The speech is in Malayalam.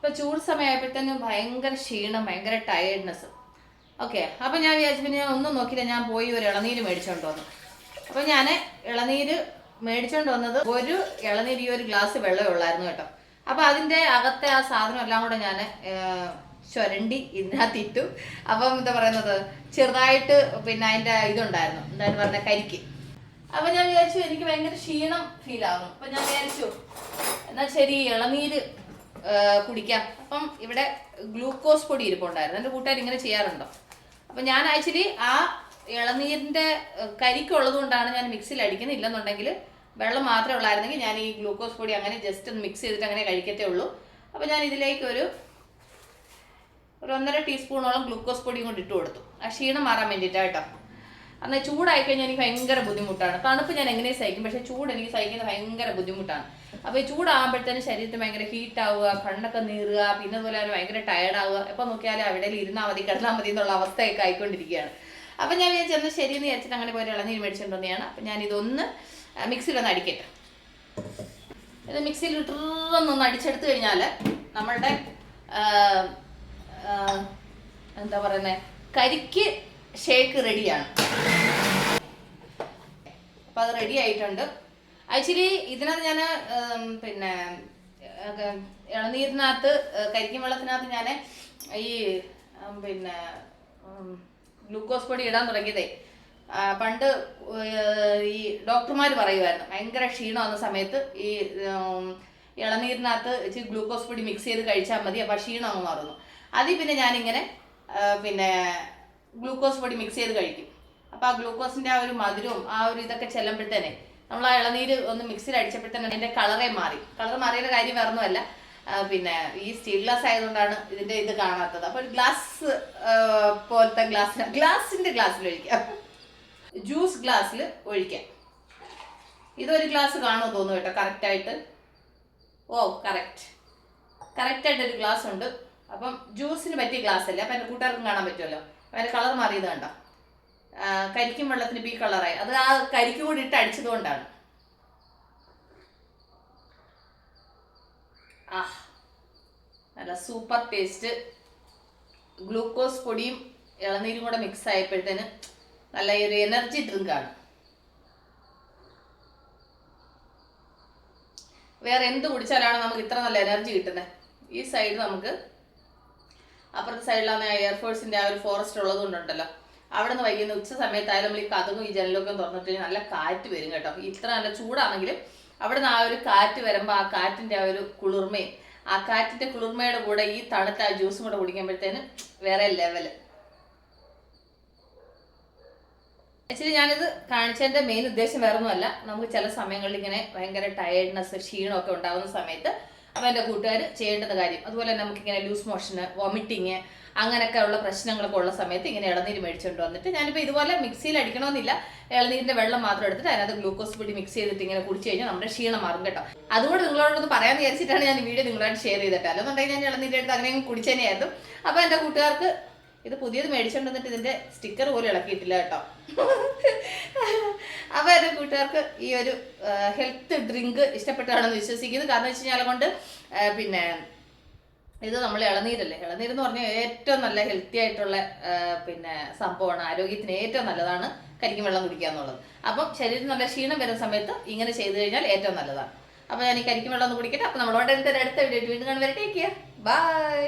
ഇപ്പൊ ചൂട് സമയമായപ്പോഴത്തേനും ഭയങ്കര ക്ഷീണം ഭയങ്കര ടയർഡ്നെസ് ഓക്കെ അപ്പൊ ഞാൻ വിചാരിച്ചു പിന്നെ ഒന്നും നോക്കിയില്ല ഞാൻ പോയി ഒരു ഇളനീര് മേടിച്ചോണ്ട് വന്നു. അപ്പൊ ഞാൻ ഇളനീര് മേടിച്ചോണ്ട് വന്നത് ഒരു ഇളനീര് ഈ ഒരു ഗ്ലാസ് വെള്ളമേ ഉള്ളായിരുന്നു കേട്ടോ. അപ്പൊ അതിന്റെ അകത്തെ ആ സാധനം എല്ലാം കൂടെ ഞാൻ ചുരണ്ടി ഇതിനകത്തിട്ടു. അപ്പം എന്താ പറയുന്നത്? ചെറുതായിട്ട് പിന്നെ അതിന്റെ ഇതുണ്ടായിരുന്നു. എന്തായാലും പറഞ്ഞ കരിക്ക്. അപ്പൊ ഞാൻ വിചാരിച്ചു എനിക്ക് ഭയങ്കര ക്ഷീണം ഫീൽ ആവുന്നു. അപ്പൊ ഞാൻ വിചാരിച്ചു എന്നാ ശരി ഇളനീര് കുടിക്കാം. അപ്പം ഇവിടെ ഗ്ലൂക്കോസ് പൊടി ഇരിപ്പുണ്ടായിരുന്നു. എന്റെ കൂട്ടുകാർ ഇങ്ങനെ ചെയ്യാറുണ്ടോ? അപ്പം ഞാൻ ആക്ച്വലി ആ ഇളനീരിന്റെ കരിക്കുള്ളത് കൊണ്ടാണ് ഞാൻ മിക്സിയിൽ അടിക്കുന്നത്. ഇല്ലെന്നുണ്ടെങ്കിൽ വെള്ളം മാത്രമേ ഉള്ളായിരുന്നെങ്കിൽ ഞാൻ ഈ ഗ്ലൂക്കോസ് പൊടി അങ്ങനെ ജസ്റ്റ് ഒന്ന് മിക്സ് ചെയ്തിട്ട് അങ്ങനെ കഴിക്കത്തേ ഉള്ളൂ. അപ്പം ഞാൻ ഇതിലേക്ക് ഒരു ഒരു ഒന്നര ടീസ്പൂണോളം ഗ്ലൂക്കോസ് പൊടിയും കൊണ്ട് ഇട്ട് കൊടുത്തു. ആ ക്ഷീണം മാറാൻ വേണ്ടിയിട്ടാണ് കേട്ടോ. അന്ന് ചൂടായി കഴിഞ്ഞാൽ എനിക്ക് ഭയങ്കര ബുദ്ധിമുട്ടാണ്. തണുപ്പ് ഞാൻ എങ്ങനെ സഹിക്കും പക്ഷേ ചൂട് എനിക്ക് സഹിക്കുന്നത് ഭയങ്കര ബുദ്ധിമുട്ടാണ്. അപ്പോൾ ഈ ചൂടാകുമ്പോഴത്തേനും ശരീരത്തിന് ഭയങ്കര ഹീറ്റ് ആവുക കണ്ണൊക്കെ നീറുക പിന്നെ അതുപോലെ തന്നെ ഭയങ്കര ടയർഡ് ആവുക. എപ്പോൾ നോക്കിയാലും അവിടെ ഇരുന്നാൽ മതി കിടന്നാൽ മതി എന്നുള്ള അവസ്ഥയൊക്കെ ആയിക്കൊണ്ടിരിക്കുകയാണ്. അപ്പം ഞാൻ വിചാരിച്ചു ശരി ശരിയെന്ന് വിചാരിച്ചിട്ട് അങ്ങനെ പോലെ ഇളനീര് മേടിച്ചിട്ടുണ്ടെന്നാണ് അപ്പൊ ഇതൊന്ന് മിക്സിയിലൊന്ന് അടിക്കട്ടെ. ഇത് മിക്സിയിൽ ഇട്ടൊന്നൊന്ന് അടിച്ചെടുത്ത് കഴിഞ്ഞാൽ നമ്മളുടെ എന്താ പറയുന്നത് കരിക്ക് ഷേക്ക് റെഡിയാണ് അപ്പോൾ അത് റെഡി ആയിട്ടുണ്ട്. ആക്ച്വലി ഇതിനകത്ത് ഞാൻ പിന്നെ ഇളനീരിനകത്ത് കരിക്കും വെള്ളത്തിനകത്ത് ഞാൻ ഈ പിന്നെ ഗ്ലൂക്കോസ് പൊടി ഇടാൻ തുടങ്ങിയതേ. പണ്ട് ഈ ഡോക്ടർമാർ പറയുമായിരുന്നു ഭയങ്കര ക്ഷീണം വന്ന സമയത്ത് ഈ ഇളനീരിനകത്ത് ഇച്ചിരി ഗ്ലൂക്കോസ് പൊടി മിക്സ് ചെയ്ത് കഴിച്ചാൽ മതി. അപ്പോൾ ക്ഷീണം അങ്ങ് മാറുന്നു. അതിൽ പിന്നെ ഞാനിങ്ങനെ പിന്നെ ഗ്ലൂക്കോസ് പൊടി മിക്സ് ചെയ്ത് കഴിക്കും. അപ്പോൾ ആ ഗ്ലൂക്കോസിന്റെ ആ ഒരു മധുരവും ആ ഒരു ഇതൊക്കെ ചെല്ലുമ്പോഴത്തേനെ നമ്മൾ ആ ഇളനീര് ഒന്ന് മിക്സിയിൽ അടിച്ചപ്പോഴത്തേനെ അതിന്റെ കളറേ മാറി. കളർ മാറിയുടെ കാര്യം വേറൊന്നുമല്ല. പിന്നെ ഈ സ്റ്റീൽ ഗ്ലാസ് ആയതുകൊണ്ടാണ് ഇതിന്റെ ഇത് കാണാത്തത്. അപ്പോൾ ഒരു ഗ്ലാസ് പോലത്തെ ഗ്ലാസ് ഗ്ലാസിന്റെ ഗ്ലാസ്സിൽ ഒഴിക്കാം. ജ്യൂസ് ഗ്ലാസ്സിൽ ഒഴിക്കാം. ഇതൊരു ഗ്ലാസ് കാണുമോ തോന്നുന്നു കേട്ടോ കറക്റ്റായിട്ട് ഓ കറക്റ്റ് കറക്റ്റായിട്ട് ഒരു ഗ്ലാസ് ഉണ്ട്. അപ്പം ജ്യൂസിന് പറ്റിയ ഗ്ലാസ് അല്ലേ? അപ്പം എന്റെ കൂട്ടുകാർക്കും കാണാൻ പറ്റുമല്ലോ. അപ്പം കളർ മാറിയത് കണ്ടോ? കരിക്കും വെള്ളത്തിന് ബി കളറായി അത് ആ കരിക്ക് കൂടി ഇട്ട് അടിച്ചത് കൊണ്ടാണ് ആ നല്ല സൂപ്പർ ടേസ്റ്റ് ഗ്ലൂക്കോസ് പൊടിയും ഇളനീരും കൂടെ മിക്സ് ആയപ്പോഴത്തേന് നല്ല ഒരു എനർജി ഡ്രിങ്കാണ് വേറെ എന്ത് കുടിച്ചാലാണ് നമുക്ക് ഇത്ര നല്ല എനർജി കിട്ടുന്നത് ഈ സൈഡ് നമുക്ക് അപ്പുറത്തെ സൈഡിലാണ് എയർഫോഴ്സിന്റെ ആ ഒരു ഫോറസ്റ്റ് ഉള്ളത് കൊണ്ടുണ്ടല്ലോ അവിടെ നിന്ന് വൈകുന്ന ഉച്ച സമയത്തായാലും നമ്മൾ ഈ കഥകും ഈ ജനലൊക്കെ തുറന്നിട്ട് നല്ല കാറ്റ് വരും കേട്ടോ. ഇത്ര നല്ല ചൂടാണെങ്കിലും അവിടെ നിന്ന് ആ ഒരു കാറ്റ് വരുമ്പോൾ ആ കാറ്റിന്റെ ആ ഒരു കുളിർമയും ആ കാറ്റിന്റെ കുളിർമയുടെ കൂടെ ഈ തണുത്ത ആ ജ്യൂസും കൂടെ കുടിക്കുമ്പോഴത്തേന് വേറെ ലെവൽ ആക്ച്വലി ഞാനിത് കാണിച്ചതിന്റെ മെയിൻ ഉദ്ദേശം വേറൊന്നുമല്ല. നമുക്ക് ചില സമയങ്ങളിൽ ഇങ്ങനെ ഭയങ്കര ടയർഡ്നെസ് ക്ഷീണമൊക്കെ ഉണ്ടാകുന്ന സമയത്ത് അപ്പം എന്റെ കൂട്ടുകാർ ചെയ്യേണ്ടുന്ന കാര്യം. അതുപോലെ തന്നെ നമുക്കിങ്ങനെ ലൂസ് മോഷന് വോമിറ്റിങ് അങ്ങനെയൊക്കെ ഉള്ള പ്രശ്നങ്ങളൊക്കെ ഉള്ള സമയത്ത് ഇങ്ങനെ ഇളനീര് മേടിച്ചുകൊണ്ട് വന്നിട്ട് ഞാനിപ്പോൾ ഇതുപോലെ മിക്സിയിൽ അടിക്കണമെന്നില്ല. ഇളനീരിന്റെ വെള്ളം മാത്രം എടുത്തിട്ട് അതിനകത്ത് ഗ്ലൂക്കോസ് പൊടി മിക്സ് ചെയ്തിട്ട് ഇങ്ങനെ കുടിച്ചു കഴിഞ്ഞാൽ നമ്മുടെ ക്ഷീണം മാറും കേട്ടോ. അതുകൊണ്ട് നിങ്ങളോടൊന്ന് പറയാൻ വിചാരിച്ചിട്ടാണ് ഞാൻ ഈ വീഡിയോ നിങ്ങളോട് ഷെയർ ചെയ്തിട്ട് അല്ലെന്നുണ്ടെങ്കിൽ ഞാൻ ഇളനീരെടുത്ത് അങ്ങനെ കുടിച്ചതന്നെയായിരുന്നു അപ്പോൾ എന്റെ കൂട്ടുകാർക്ക് ഇത് പുതിയത് മേടിച്ചോണ്ടിട്ട് ഇതിന്റെ സ്റ്റിക്കർ പോലും ഇളക്കിയിട്ടില്ല കേട്ടോ. അപ്പൊ എന്റെ കൂട്ടുകാർക്ക് ഈ ഒരു ഹെൽത്ത് ഡ്രിങ്ക് ഇഷ്ടപ്പെട്ടാണെന്ന് വിശ്വസിക്കുന്നു. കാരണം വെച്ച് കഴിഞ്ഞാൽ കൊണ്ട് പിന്നെ ഇത് നമ്മൾ ഇളനീരല്ലേ? ഇളനീര് എന്ന് പറഞ്ഞാൽ ഏറ്റവും നല്ല ഹെൽത്തി ആയിട്ടുള്ള പിന്നെ സംഭവമാണ് ആരോഗ്യത്തിന് ഏറ്റവും നല്ലതാണ് കരിക്കും വെള്ളം കുടിക്കുക എന്നുള്ളത്. അപ്പം ശരീരത്തിന് നല്ല ക്ഷീണം വരുന്ന സമയത്ത് ഇങ്ങനെ ചെയ്തു കഴിഞ്ഞാൽ ഏറ്റവും നല്ലതാണ്. അപ്പോൾ ഞാൻ ഈ കരിക്കും വെള്ളം ഒന്ന് കുടിക്കട്ടെ. അപ്പോൾ നമ്മളോട് അടുത്ത അടുത്ത വീഡിയോ വീണ്ടും കാണുവരെ ടേക്ക് ബൈ